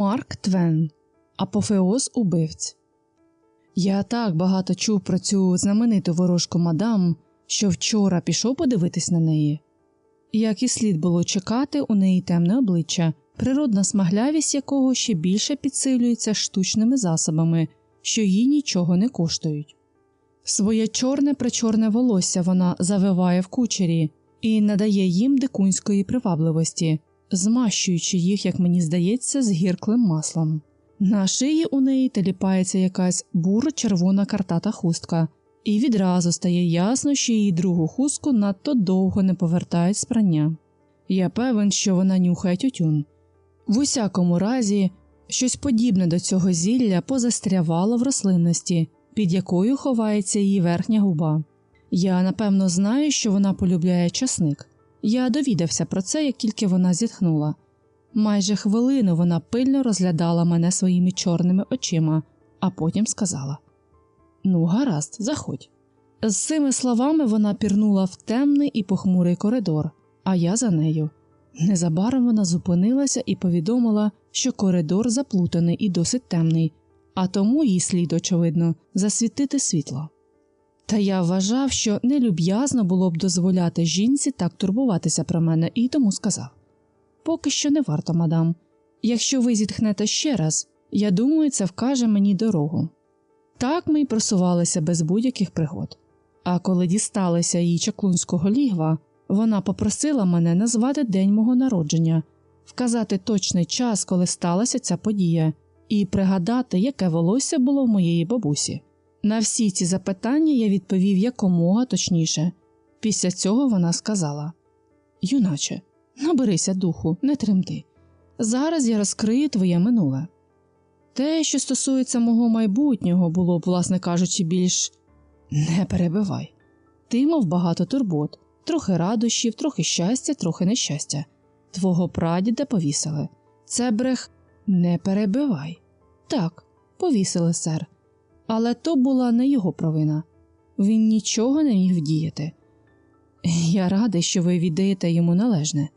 Марк Твен Апофеоз убивць. Я так багато чув про цю знамениту ворожку мадам, що вчора пішов подивитись на неї. Як і слід було чекати, у неї темне обличчя, природна смаглявість якого ще більше підсилюється штучними засобами, що їй нічого не коштують. Своє чорне причорне волосся вона завиває в кучері і надає їм дикунської привабливості, змащуючи їх, як мені здається, з гірклим маслом. На шиї у неї теліпається якась буро-червона картата хустка, і відразу стає ясно, що її другу хустку надто довго не повертають з прання. Я певен, що вона нюхає тютюн. В усякому разі, щось подібне до цього зілля позастрявало в рослинності, під якою ховається її верхня губа. Я напевно знаю, що вона полюбляє часник. Я довідався про це, як тільки вона зітхнула. Майже хвилину вона пильно розглядала мене своїми чорними очима, а потім сказала: Ну, гаразд, заходь. З цими словами вона пірнула в темний і похмурий коридор, а я за нею. Незабаром вона зупинилася і повідомила, що коридор заплутаний і досить темний, а тому їй слід, очевидно, засвітити світло. Та я вважав, що нелюб'язно було б дозволяти жінці так турбуватися про мене, і тому сказав Поки що не варто, мадам. Якщо ви зітхнете ще раз, я думаю, це вкаже мені дорогу. Так ми й просувалися без будь-яких пригод. А коли дісталися її чаклунського лігва, вона попросила мене назвати день мого народження, вказати точний час, коли сталася ця подія, і пригадати, яке волосся було в моєї бабусі. На всі ці запитання я відповів якомога точніше. Після цього вона сказала Юначе, наберися духу, не тремти. Зараз я розкрию твоє минуле. Те, що стосується мого майбутнього, було б, власне кажучи, більш не перебивай. Ти мав багато турбот, трохи радощів, трохи щастя, трохи нещастя. Твого прадіда повісили. Це брех не перебивай. Так, повісили, сер. Але то була не його провина. Він нічого не міг вдіяти. Я радий, що ви віддаєте йому належне.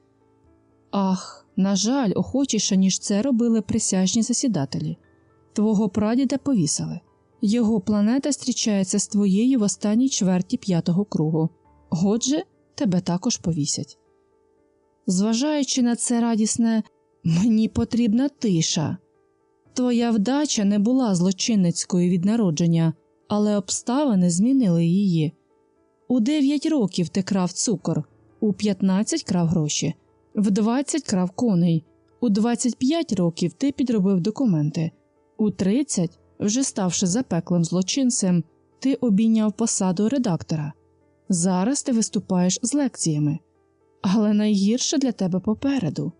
Ах, на жаль, охочіше, ніж це робили присяжні засідателі. Твого прадіда повісили. Його планета зустрічається з твоєю в останній чверті п'ятого кругу. Отже, тебе також повісять. Зважаючи на це радісне, мені потрібна тиша. Твоя вдача не була злочинницькою від народження, але обставини змінили її. У дев'ять років ти крав цукор, у п'ятнадцять крав гроші, в двадцять крав коней, у двадцять п'ять років ти підробив документи, у тридцять, вже ставши запеклим злочинцем, ти обійняв посаду редактора. Зараз ти виступаєш з лекціями, але найгірше для тебе попереду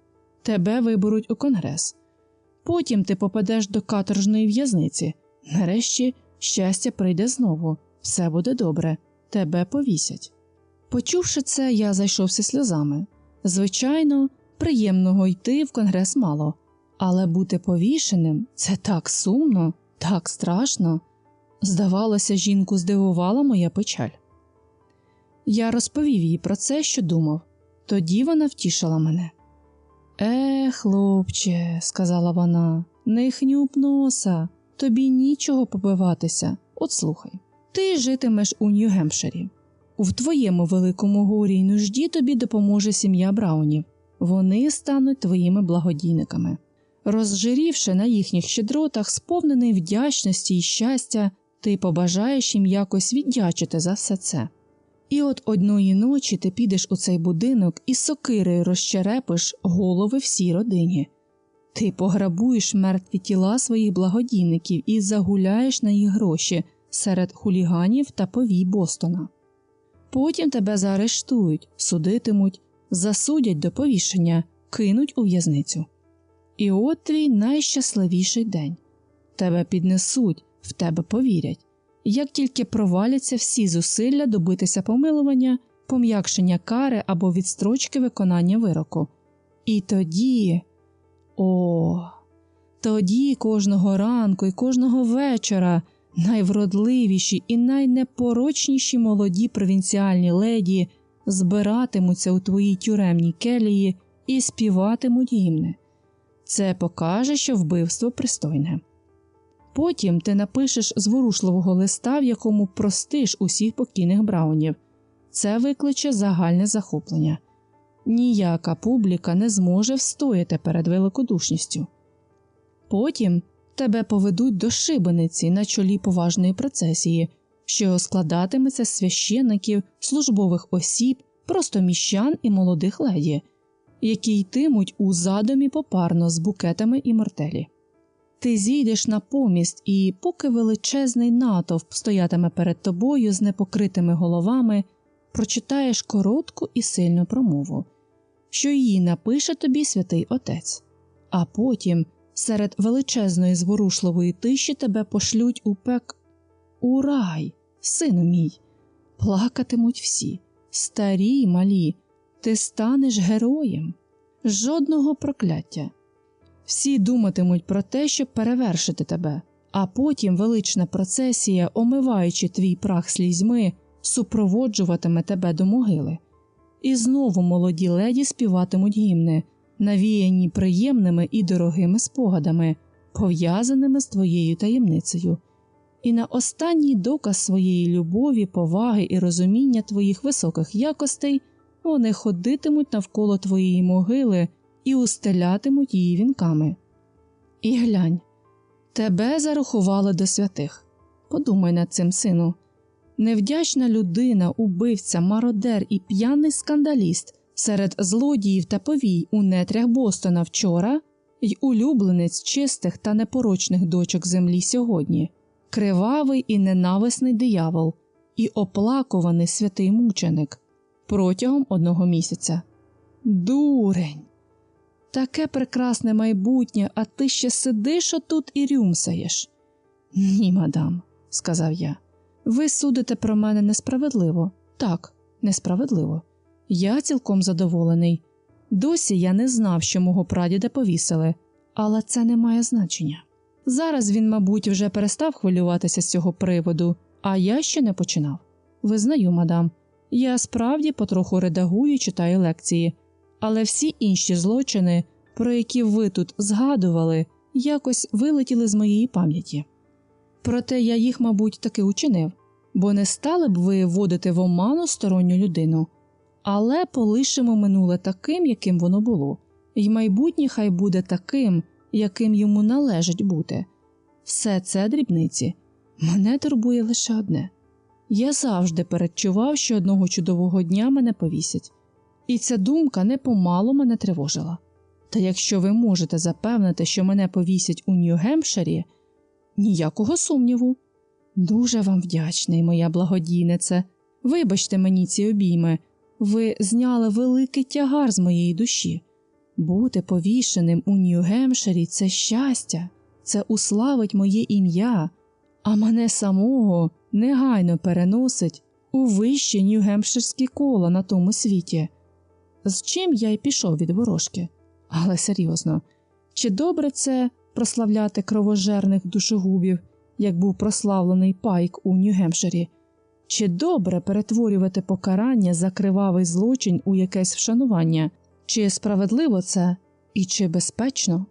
тебе виберуть у конгрес. Потім ти попадеш до каторжної в'язниці. Нарешті щастя прийде знову, все буде добре, тебе повісять. Почувши це, я зайшовся сльозами. Звичайно, приємного йти в конгрес мало, але бути повішеним це так сумно, так страшно. Здавалося, жінку здивувала моя печаль. Я розповів їй про це, що думав, тоді вона втішила мене. Е, хлопче, сказала вона, не хнюп носа, тобі нічого побиватися. От слухай, ти житимеш у Нью-Гемпширі. В твоєму великому горі й нужді тобі допоможе сім'я Браунів, вони стануть твоїми благодійниками. Розжирівши на їхніх щедротах, сповнений вдячності й щастя, ти побажаєш їм якось віддячити за все це. І от одної ночі ти підеш у цей будинок і сокирою розчерепиш голови всій родині. Ти пограбуєш мертві тіла своїх благодійників і загуляєш на їх гроші серед хуліганів та повій Бостона. Потім тебе заарештують, судитимуть, засудять до повішення, кинуть у в'язницю. І от твій найщасливіший день тебе піднесуть, в тебе повірять як тільки проваляться всі зусилля добитися помилування, пом'якшення кари або відстрочки виконання вироку. І тоді, о, тоді кожного ранку і кожного вечора найвродливіші і найнепорочніші молоді провінціальні леді збиратимуться у твоїй тюремній келії і співатимуть гімни. Це покаже, що вбивство пристойне. Потім ти напишеш зворушливого листа, в якому простиш усіх покійних браунів. Це викличе загальне захоплення. Ніяка публіка не зможе встояти перед великодушністю. Потім тебе поведуть до шибениці на чолі поважної процесії, що складатиметься з священиків, службових осіб, просто міщан і молодих леді, які йтимуть у задумі попарно з букетами і мартелі. Ти зійдеш на поміст, і поки величезний натовп стоятиме перед тобою з непокритими головами, прочитаєш коротку і сильну промову, що її напише тобі святий отець, а потім серед величезної зворушливої тиші тебе пошлють у пек у рай, сину мій. Плакатимуть всі, старі й малі, ти станеш героєм, жодного прокляття. Всі думатимуть про те, щоб перевершити тебе, а потім велична процесія, омиваючи твій прах слізьми, супроводжуватиме тебе до могили. І знову молоді леді співатимуть гімни, навіяні приємними і дорогими спогадами, пов'язаними з твоєю таємницею. І на останній доказ своєї любові, поваги і розуміння твоїх високих якостей вони ходитимуть навколо твоєї могили і устелятимуть її вінками. І глянь, тебе зарахували до святих. Подумай над цим, сину. Невдячна людина, убивця, мародер і п'яний скандаліст серед злодіїв та повій у нетрях Бостона вчора й улюбленець чистих та непорочних дочок землі сьогодні, кривавий і ненависний диявол, і оплакуваний святий мученик протягом одного місяця. Дурень! Таке прекрасне майбутнє, а ти ще сидиш отут і рюмсаєш. Ні, мадам, сказав я. Ви судите про мене несправедливо. Так, несправедливо. Я цілком задоволений. Досі я не знав, що мого прадіда повісили, але це не має значення. Зараз він, мабуть, вже перестав хвилюватися з цього приводу, а я ще не починав. Визнаю, мадам, я справді потроху редагую і читаю лекції, але всі інші злочини, про які ви тут згадували, якось вилетіли з моєї пам'яті. Проте я їх, мабуть, таки учинив, бо не стали б ви вводити в оману сторонню людину, але полишимо минуле таким, яким воно було, і майбутнє хай буде таким, яким йому належить бути. Все це дрібниці. Мене турбує лише одне. Я завжди передчував, що одного чудового дня мене повісять, і ця думка непомалу мене тривожила. Та якщо ви можете запевнити, що мене повісять у Нью-Гемпширі, ніякого сумніву. Дуже вам вдячний, моя благодійнице. Вибачте мені ці обійми, ви зняли великий тягар з моєї душі. Бути повішеним у Нью-Гемпширі – це щастя, це уславить моє ім'я, а мене самого негайно переносить у вище Нью-Гемпширські кола на тому світі. З чим я й пішов від ворожки. Але серйозно, чи добре це прославляти кровожерних душогубів, як був прославлений пайк у Нью-Гемпширі? Чи добре перетворювати покарання за кривавий злочин у якесь вшанування? Чи справедливо це і чи безпечно?